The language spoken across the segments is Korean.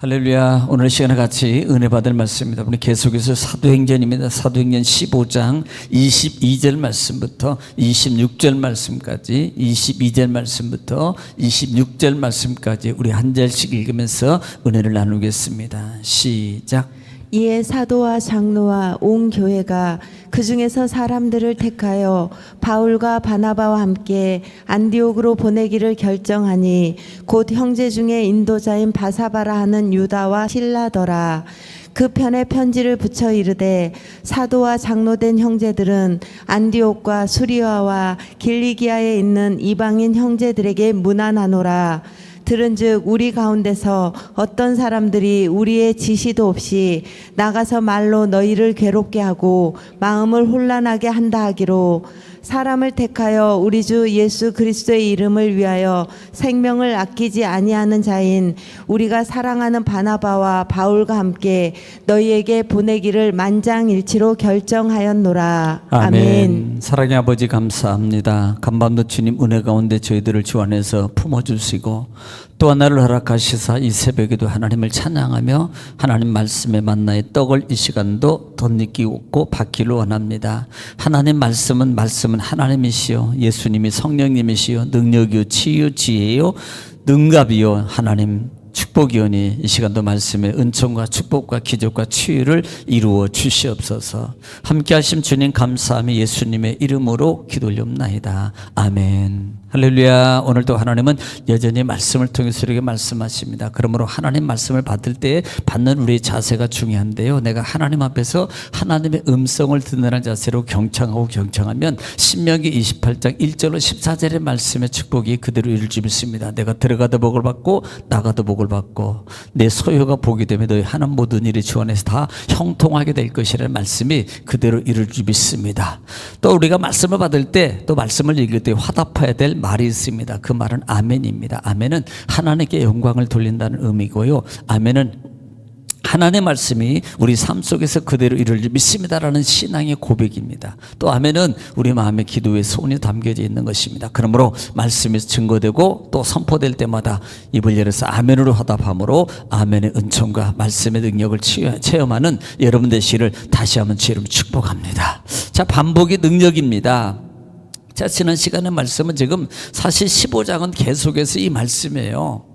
할렐루야. 오늘 시간에 같이 은혜 받을 말씀입니다. 우리 계속해서 사도행전입니다. 사도행전 15장 22절 말씀부터 26절 말씀까지 22절 말씀부터 26절 말씀까지 우리 한 절씩 읽으면서 은혜를 나누겠습니다. 시작. 이에 사도와 장로와 온 교회가 그 중에서 사람들을 택하여 바울과 바나바와 함께 안디옥으로 보내기를 결정하니 곧 형제 중에 인도자인 바사바라 하는 유다와 실라더라. 그 편에 편지를 붙여 이르되 사도와 장로된 형제들은 안디옥과 수리아와 길리기아에 있는 이방인 형제들에게 문안하노라. 들은즉 우리 가운데서 어떤 사람들이 우리의 지시도 없이 나가서 말로 너희를 괴롭게 하고 마음을 혼란하게 한다 하기로 사람을 택하여 우리 주 예수 그리스도의 이름을 위하여 생명을 아끼지 아니하는 자인 우리가 사랑하는 바나바와 바울과 함께 너희에게 보내기를 만장일치로 결정하였노라 아멘. 사랑의 아버지 감사합니다. 간밤도 주님 은혜 가운데 저희들을 주 안에서 품어 주시고 또 하나를 허락하시사 이 새벽에도 하나님을 찬양하며 하나님 말씀에 만나의 떡을 이 시간도 덧느끼고 받기를 원합니다. 하나님 말씀은 말씀은 하나님이시요 예수님이 성령님이시요 능력이요 치유 지혜요 능갑이요 하나님 축복이오니 이 시간도 말씀에 은총과 축복과 기적과 치유를 이루어 주시옵소서. 함께 하심 주님 감사하며 예수님의 이름으로 기도 올옵나이다. 아멘. 할렐루야. 오늘도 하나님은 여전히 말씀을 통해서 우리에게 말씀하십니다. 그러므로 하나님 말씀을 받을 때 받는 우리의 자세가 중요한데요. 내가 하나님 앞에서 하나님의 음성을 듣는 자세로 경청하고 경청하면 신명기 28장 1절로 14절의 말씀의 축복이 그대로 줄 믿습니다. 내가 들어가도 복을 받고 나가도 복을 받고 내 소유가 복이 되면 너희 하는 모든 일이 주 안에서 다 형통하게 될 것이라는 말씀이 그대로 이룰 줄 믿습니다. 또 우리가 말씀을 받을 때 또 말씀을 읽을 때 화답해야 될 말이 있습니다. 그 말은 아멘입니다. 아멘은 하나님께 영광을 돌린다는 의미고요. 아멘은 하나님의 말씀이 우리 삶 속에서 그대로 이룰 줄 믿습니다라는 신앙의 고백입니다. 또 아멘은 우리 마음의 기도에 소원이 담겨져 있는 것입니다. 그러므로 말씀이 증거되고 또 선포될 때마다 입을 열어서 아멘으로 화답함으로 아멘의 은총과 말씀의 능력을 체험하는 여러분 되시를 다시 한번 주름 축복합니다. 자, 반복의 능력입니다. 자, 지난 시간의 말씀은 지금 사실 15장은 계속해서 이 말씀이에요.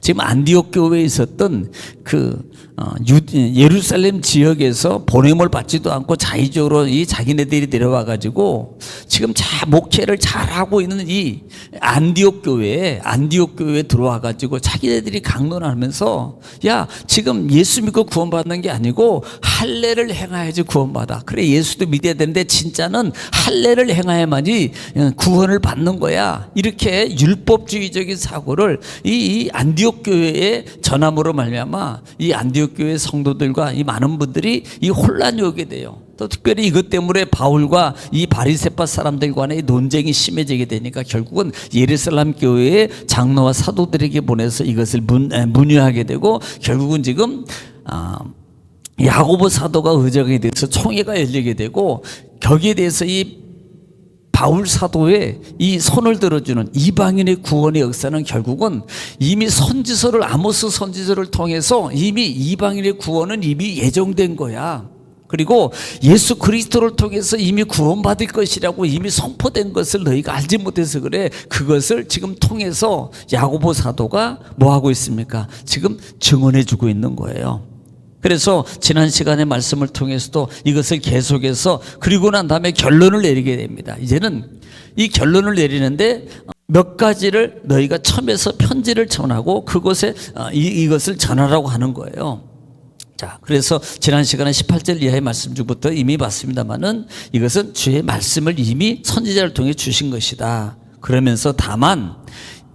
지금 안디옥 교회에 있었던 그 어, 유, 예루살렘 지역에서 보냄을 받지도 않고 자의적으로 이 자기네들이 내려와 가지고 지금 자 목회를 잘 하고 있는 이 안디옥 교회에 안디옥 교회에 들어와 가지고 자기네들이 강론하면서 야 지금 예수 믿고 구원받는 게 아니고 할례를 행해야지 구원받아. 그래 예수도 믿어야 되는데 진짜는 할례를 행해야만이 구원을 받는 거야. 이렇게 율법주의적인 사고를 이, 이 안디옥 교회에 전함으로 말미암아 이 안디옥 교회 성도들과 이 많은 분들이 이 혼란이 오게 돼요. 또 특별히 이것 때문에 바울과 이 바리새파 사람들 간의 논쟁이 심해지게 되니까 결국은 예루살렘 교회의 장로와 사도들에게 보내서 이것을 문, 에, 문의하게 되고 결국은 지금 아, 야고보 사도가 의정에 대해서 총회가 열리게 되고 거기에 대해서 이 바울 사도의 이 손을 들어주는 이방인의 구원의 역사는 결국은 이미 선지서를 아모스 선지서를 통해서 이미 이방인의 구원은 이미 예정된 거야. 그리고 예수 그리스도를 통해서 이미 구원받을 것이라고 이미 선포된 것을 너희가 알지 못해서 그래. 그것을 지금 통해서 야고보 사도가 뭐 하고 있습니까? 지금 증언해 주고 있는 거예요. 그래서 지난 시간의 말씀을 통해서도 이것을 계속해서 그리고 난 다음에 결론을 내리게 됩니다. 이제는 이 결론을 내리는데 몇 가지를 너희가 처음에서 편지를 전하고 그곳에 어, 이, 이것을 전하라고 하는 거예요. 자, 그래서 지난 시간에 18절 이하의 말씀 중부터 이미 봤습니다만은 이것은 주의 말씀을 이미 선지자를 통해 주신 것이다. 그러면서 다만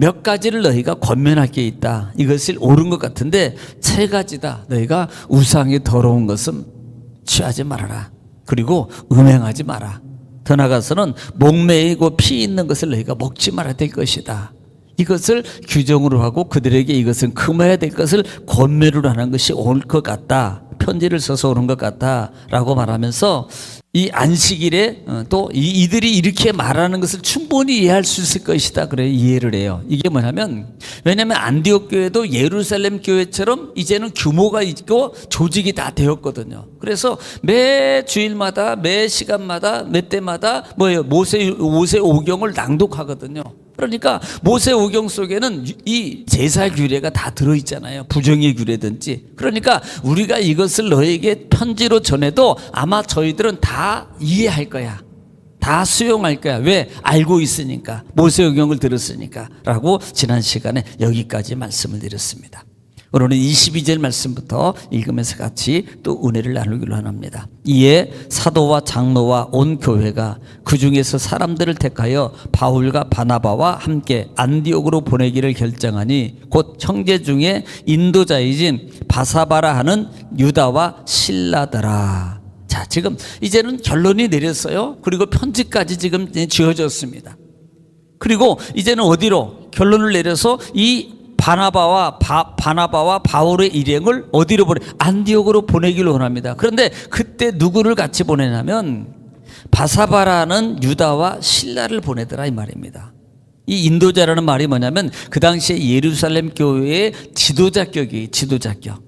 몇 가지를 너희가 권면할 게 있다. 이것을 옳은 것 같은데 세 가지다. 너희가 우상이 더러운 것은 취하지 말아라. 그리고 음행하지 마라. 더 나가서는 목매이고 피 있는 것을 너희가 먹지 말아야 될 것이다. 이것을 규정으로 하고 그들에게 이것은 금해야 될 것을 권면으로 하는 것이 올것 같다. 편지를 써서 오는 것 같다 라고 말하면서 이 안식일에 어, 또 이- 이들이 이렇게 말하는 것을 충분히 이해할 수 있을 것이다 그래 이해를 해요. 이게 뭐냐면 왜냐하면 안디옥 교회도 예루살렘 교회처럼 이제는 규모가 있고 조직이 다 되었거든요. 그래서 매 주일마다 매 시간마다 매 때마다 뭐예요 모세 모세 오경을 낭독하거든요. 그러니까 모세 오경 속에는 이 제사 규례가 다 들어 있잖아요. 부정의 규례든지. 그러니까 우리가 이것을 너에게 편지로 전해도 아마 저희들은 다 이해할 거야. 다 수용할 거야. 왜? 알고 있으니까. 모세 오경을 들었으니까 라고 지난 시간에 여기까지 말씀을 드렸습니다. 오늘은 22절 말씀부터 읽으면서 같이 또 은혜를 나누기로 합니다. 이에 사도와 장로와 온 교회가 그 중에서 사람들을 택하여 바울과 바나바와 함께 안디옥으로 보내기를 결정하니 곧 형제 중에 인도자이진 바사바라 하는 유다와 신라더라. 자, 지금 이제는 결론이 내렸어요. 그리고 편지까지 지금 지어졌습니다. 그리고 이제는 어디로 결론을 내려서 이 바나바와 바, 바나바와 바울의 일행을 어디로 보내 안디옥으로 보내기를 원합니다. 그런데 그때 누구를 같이 보내냐면 바사바라는 유다와 신라를 보내더라 이 말입니다. 이 인도자라는 말이 뭐냐면 그 당시에 예루살렘 교회의 지도자격이 지도자격.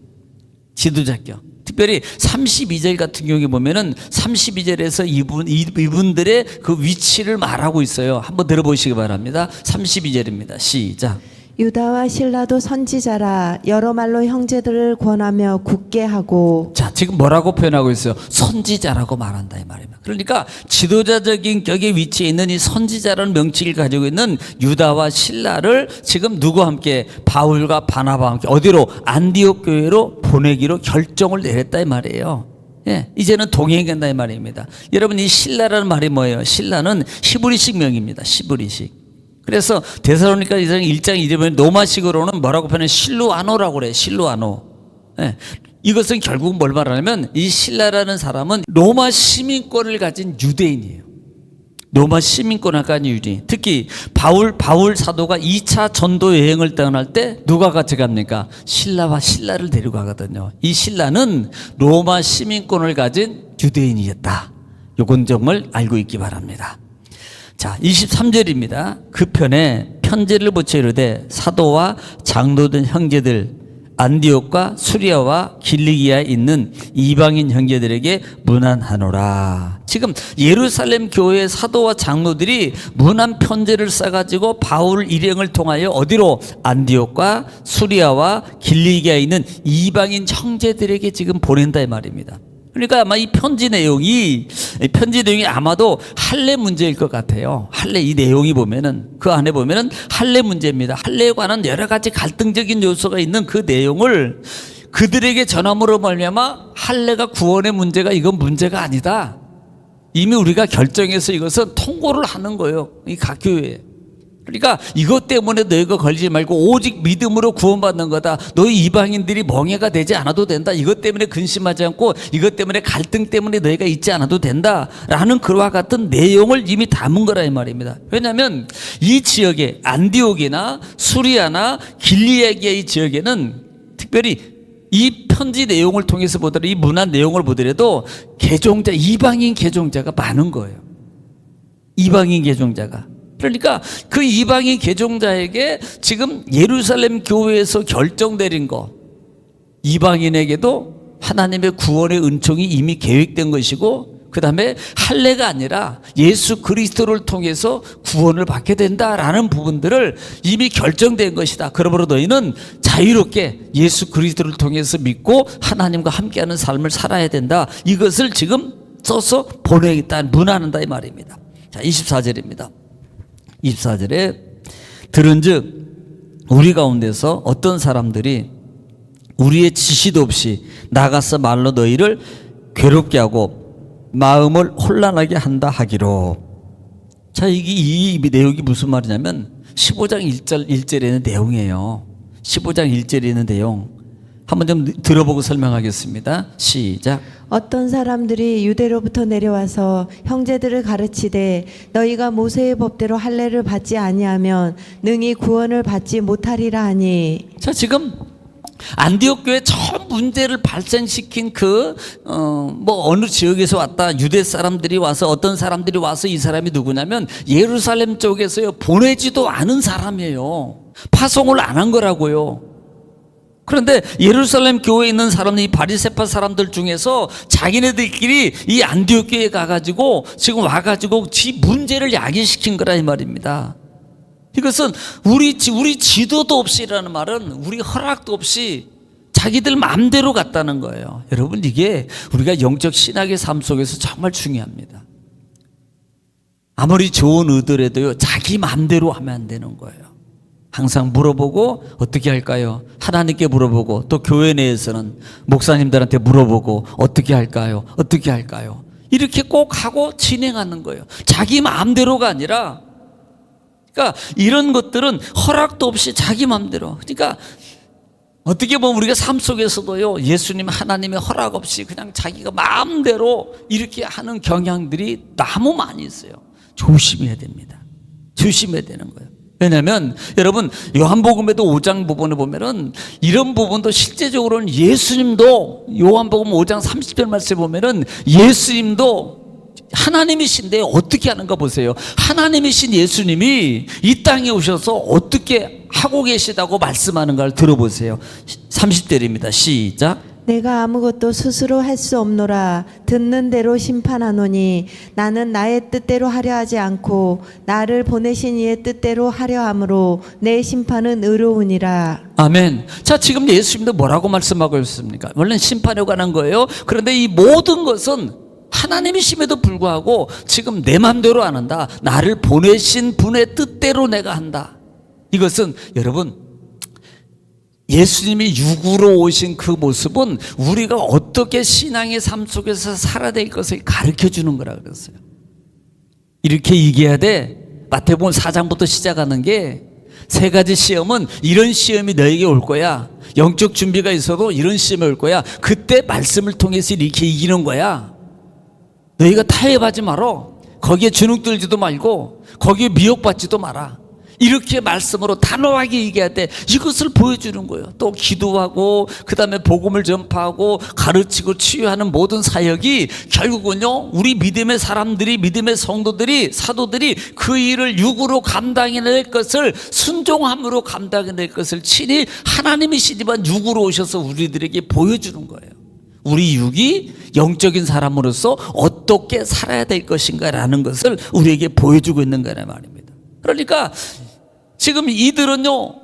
지도자격. 특별히 32절 같은 경우에 보면은 32절에서 이분 이- 이분들의 그 위치를 말하고 있어요. 한번 들어보시기 바랍니다. 32절입니다. 시작. 유다와 신라도 선지자라 여러 말로 형제들을 권하며 굳게 하고 자, 지금 뭐라고 표현하고 있어요? 선지자라고 말한다 이 말입니다. 그러니까 지도자적인 격의 위치에 있는 이 선지자라는 명칭을 가지고 있는 유다와 신라를 지금 누구와 함께 바울과 바나바와 함께 어디로 안디옥 교회로 보내기로 결정을 내렸다 이 말이에요. 예, 이제는 동행한다 이 말입니다. 여러분 이 신라라는 말이 뭐예요? 신라는 히브리식 명입니다. 히브리식. 그래서 데살로니가 이상 1장 이름을 로마식으로는 뭐라고 표현해? 실루아노라고 그래. 실루아노. 예. 이것은 결국 뭘 말하냐면 이 신라라는 사람은 로마 시민권을 가진 유대인이에요. 로마 시민권을 가진 유대인. 특히 바울 바울 사도가 2차 전도 여행을 떠날 때 누가 같이 갑니까? 신라와 신라를 데리고 가거든요. 이 신라는 로마 시민권을 가진 유대인이었다. 요건 점을 알고 있기 바랍니다. 자, 23절입니다. 그 편에 편지를 붙여 이르되 사도와 장로된 형제들 안디옥과 수리아와 길리기아에 있는 이방인 형제들에게 문안하노라. 지금 예루살렘 교회 사도와 장로들이 문안 편지를 써가지고 바울 일행을 통하여 어디로 안디옥과 수리아와 길리기아에 있는 이방인 형제들에게 지금 보낸다 이 말입니다. 그러니까 아마 이 편지 내용이 이 편지 내용이 아마도 할례 문제일 것 같아요. 할례 이 내용이 보면은 그 안에 보면은 할례 문제입니다. 할례에 관한 여러 가지 갈등적인 요소가 있는 그 내용을 그들에게 전함으로 말미암아 할례가 구원의 문제가 이건 문제가 아니다. 이미 우리가 결정해서 이것은 통고를 하는 거예요. 이 각 교회에. 그러니까 이것 때문에 너희가 걸리지 말고 오직 믿음으로 구원받는 거다. 너희 이방인들이 멍해가 되지 않아도 된다. 이것 때문에 근심하지 않고 이것 때문에 갈등 때문에 너희가 있지 않아도 된다. 라는 그와 같은 내용을 이미 담은 거라 이 말입니다. 왜냐하면 이 지역에 안디옥이나 수리아나 길리에게의 지역에는 특별히 이 편지 내용을 통해서 보더라도 이 문안 내용을 보더라도 개종자 이방인 개종자가 많은 거예요. 이방인 개종자가. 그러니까 그 이방인 개종자에게 지금 예루살렘 교회에서 결정 내린 거 이방인에게도 하나님의 구원의 은총이 이미 계획된 것이고 그 다음에 할례가 아니라 예수 그리스도를 통해서 구원을 받게 된다라는 부분들을 이미 결정된 것이다. 그러므로 너희는 자유롭게 예수 그리스도를 통해서 믿고 하나님과 함께하는 삶을 살아야 된다. 이것을 지금 써서 보내겠다, 문하는다 이 말입니다. 자, 24절입니다. 24절에 들은즉 우리 가운데서 어떤 사람들이 우리의 지시도 없이 나가서 말로 너희를 괴롭게 하고 마음을 혼란하게 한다 하기로. 자 이게 이 내용이 무슨 말이냐면 15장 1절 1절에 있는 내용이에요. 15장 1절에 있는 내용 한번 좀 들어보고 설명하겠습니다 시작 어떤 사람들이 유대로부터 내려와서 형제들을 가르치되 너희가 모세의 법대로 할례를 받지 아니하면 능히 구원을 받지 못하리라 하니 자, 지금 안디옥 교회 처음 문제를 발생시킨 그, 어, 뭐 어느 지역에서 왔다 유대 사람들이 와서 어떤 사람들이 와서 이 사람이 누구냐면 예루살렘 쪽에서요 보내지도 않은 사람이에요. 파송을 안 한 거라고요. 그런데 예루살렘 교회에 있는 사람들, 이 바리세파 사람들 중에서 자기네들끼리 이 안디옥 교회에 가가지고 지금 와가지고 지 문제를 야기시킨 거라 이 말입니다. 이것은 우리 지- 우리 지도도 없이라는 말은 우리 허락도 없이 자기들 마음대로 갔다는 거예요. 여러분 이게 우리가 영적 신학의 삶 속에서 정말 중요합니다. 아무리 좋은 의도라도요 자기 마음대로 하면 안 되는 거예요. 항상 물어보고 어떻게 할까요? 하나님께 물어보고 또 교회 내에서는 목사님들한테 물어보고 어떻게 할까요? 어떻게 할까요? 이렇게 꼭 하고 진행하는 거예요. 자기 마음대로가 아니라 그러니까 이런 것들은 허락도 없이 자기 마음대로. 그러니까 어떻게 보면 우리가 삶 속에서도요, 예수님 하나님의 허락 없이 그냥 자기가 마음대로 이렇게 하는 경향들이 너무 많이 있어요. 조심해야 됩니다. 조심해야 되는 거예요. 왜냐하면 여러분 요한복음에도 5장 부분에 보면은 이런 부분도 실제적으로는 예수님도 요한복음 5장 30절 말씀에 보면은 예수님도 하나님이신데 어떻게 하는가 보세요. 하나님이신 예수님이 이 땅에 오셔서 어떻게 하고 계시다고 말씀하는 걸 들어보세요. 30절입니다. 시작. 내가 아무것도 스스로 할 수 없노라 듣는 대로 심판하노니 나는 나의 뜻대로 하려 하지 않고 나를 보내신 이의 뜻대로 하려 함으로 내 심판은 의로우니라 아멘. 자, 지금 예수님도 뭐라고 말씀하고 있습니까? 원래 심판에 관한 거예요. 그런데 이 모든 것은 하나님이심에도 불구하고 지금 내 맘대로 안 한다. 나를 보내신 분의 뜻대로 내가 한다. 이것은 여러분 예수님이 육으로 오신 그 모습은 우리가 어떻게 신앙의 삶 속에서 살아야 될 것을 가르쳐 주는 거라 그랬어요. 이렇게 얘기해야 돼. 마태복음 4장부터 시작하는 게 세 가지 시험은 이런 시험이 너에게 올 거야. 영적 준비가 있어도 이런 시험이 올 거야. 그때 말씀을 통해서 이렇게 이기는 거야. 너희가 타협하지 말어. 거기에 주눅 들지도 말고 거기에 미혹받지도 마라. 이렇게 말씀으로 단호하게 얘기할 때 이것을 보여주는 거예요. 또 기도하고 그 다음에 복음을 전파하고 가르치고 치유하는 모든 사역이 결국은요 우리 믿음의 사람들이 믿음의 성도들이 사도들이 그 일을 육으로 감당해낼 것을 순종함으로 감당해낼 것을 친히 하나님이시지만 육으로 오셔서 우리들에게 보여주는 거예요. 우리 육이 영적인 사람으로서 어떻게 살아야 될 것인가라는 것을 우리에게 보여주고 있는 거란 말입니다. 그러니까 지금 이들은요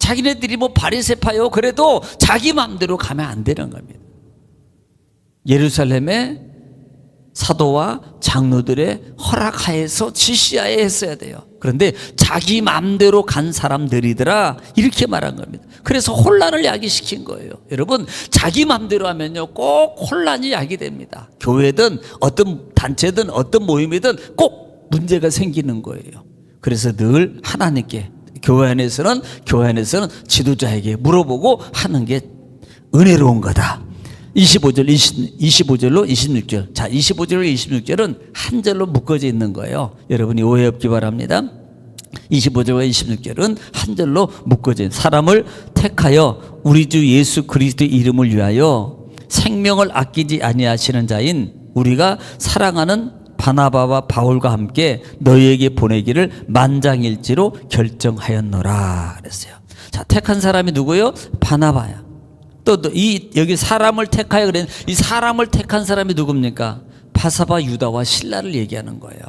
자기네들이 뭐 바리새파요 그래도 자기 마음대로 가면 안 되는 겁니다. 예루살렘에 사도와 장로들의 허락하에서 지시하에 했어야 돼요. 그런데 자기 마음대로 간 사람들이더라 이렇게 말한 겁니다. 그래서 혼란을 야기시킨 거예요. 여러분 자기 마음대로 하면요 꼭 혼란이 야기됩니다. 교회든 어떤 단체든 어떤 모임이든 꼭 문제가 생기는 거예요. 그래서 늘 하나님께 교회 안에서는 교회 안에서는 지도자에게 물어보고 하는 게 은혜로운 거다. 25절, 20, 25절로 26절. 자, 25절로 26절은 한 절로 묶어져 있는 거예요. 여러분이 오해 없기 바랍니다. 25절과 26절은 한 절로 있는 사람을 택하여 우리 주 예수 그리스도의 이름을 위하여 생명을 아끼지 아니하시는 자인 우리가 사랑하는 바나바와 바울과 함께 너희에게 보내기를 만장일치로 결정하였노라 그랬어요. 자, 택한 사람이 누구요? 바나바야. 또 이 여기 사람을 택하여 그랬 이 사람을 택한 사람이 누굽니까? 바사바 유다와 신라를 얘기하는 거예요.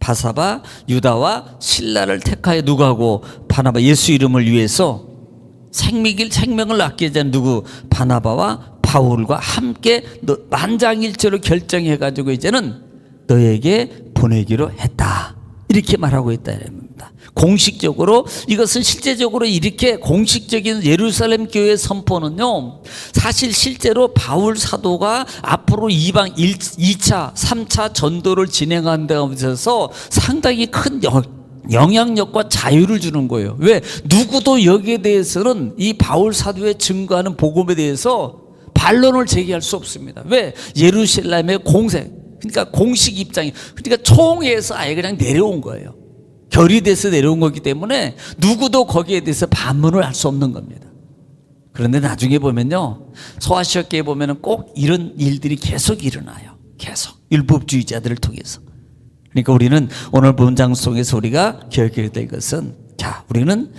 바사바 유다와 신라를 택하여 누구하고 바나바 예수 이름을 위해서 생명을 생명을 아끼지 않는 누구 바나바와 바울과 함께 너 만장일치로 결정해 가지고 이제는 너에게 보내기로 했다. 이렇게 말하고 있다. 공식적으로 이것은 실제적으로 이렇게 공식적인 예루살렘 교회 선포는요. 사실 실제로 바울 사도가 앞으로 이방 1, 2차, 3차 전도를 진행한다면서 상당히 큰 영, 영향력과 자유를 주는 거예요. 왜? 누구도 여기에 대해서는 이 바울 사도의 증거하는 복음에 대해서 반론을 제기할 수 없습니다. 왜? 예루살렘의 공생, 그러니까 공식 입장이, 그러니까 총회에서 아예 그냥 내려온 거예요. 결의돼서 내려온 거기 때문에 누구도 거기에 대해서 반문을 할 수 없는 겁니다. 그런데 나중에 보면요. 소아시아교회 보면은 꼭 이런 일들이 계속 일어나요. 계속. 율법주의자들을 통해서. 그러니까 우리는 오늘 본장 속에서 우리가 기억해야 될 것은 자, 우리는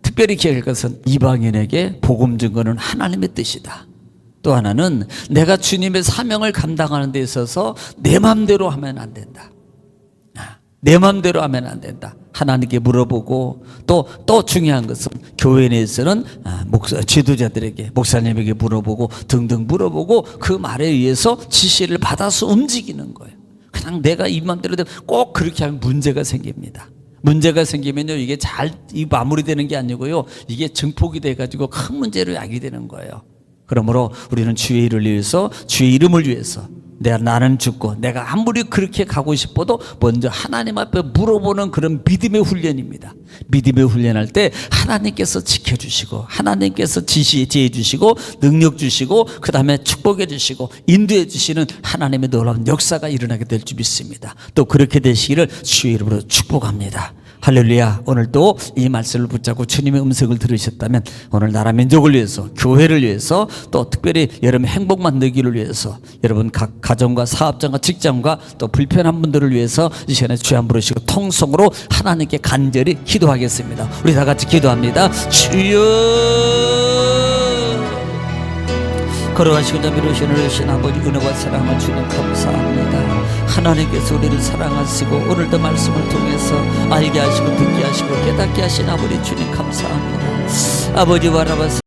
특별히 기억할 것은 이방인에게 복음 증거는 하나님의 뜻이다. 또 하나는 내가 주님의 사명을 감당하는 데 있어서 내 마음대로 하면 안 된다. 아, 내 마음대로 하면 안 된다. 하나님께 물어보고 또 또 중요한 것은 교회 내에서는 아, 목사 지도자들에게 목사님에게 물어보고 등등 물어보고 그 말에 의해서 지시를 받아서 움직이는 거예요. 그냥 내가 이 마음대로 되면 꼭 그렇게 하면 문제가 생깁니다. 문제가 생기면요 이게 잘이 마무리되는 게 아니고요 이게 증폭이 돼 가지고 큰 문제로 야기 되는 거예요. 그러므로 우리는 주의 일을 위해서 주의 이름을 위해서 내가 나는 죽고 내가 아무리 그렇게 가고 싶어도 먼저 하나님 앞에 물어보는 그런 믿음의 훈련입니다. 믿음의 훈련할 때 하나님께서 지켜주시고 하나님께서 지시 지혜 주시고 능력 주시고 그 다음에 축복해 주시고 인도해 주시는 하나님의 놀라운 역사가 일어나게 될 줄 믿습니다. 또 그렇게 되시기를 주의 이름으로 축복합니다. 할렐루야. 오늘도 이 말씀을 붙잡고 주님의 음성을 들으셨다면 오늘 나라 민족을 위해서 교회를 위해서 또 특별히 여러분 행복 만들기를 위해서 여러분 각 가정과 사업장과 직장과 또 불편한 분들을 위해서 이 시간에 주여 부르시고 통성으로 하나님께 간절히 기도하겠습니다. 우리 다 같이 기도합니다. 주여 걸어가시고 자비로우신 우리신 아버지 은혜와 사랑을 주님 감사합니다 하나님께서 우리를 사랑하시고 오늘도 말씀을 통해서 알게 하시고 듣게 하시고 깨닫게 하신 아버지 주님 감사합니다. 아버지와 아버지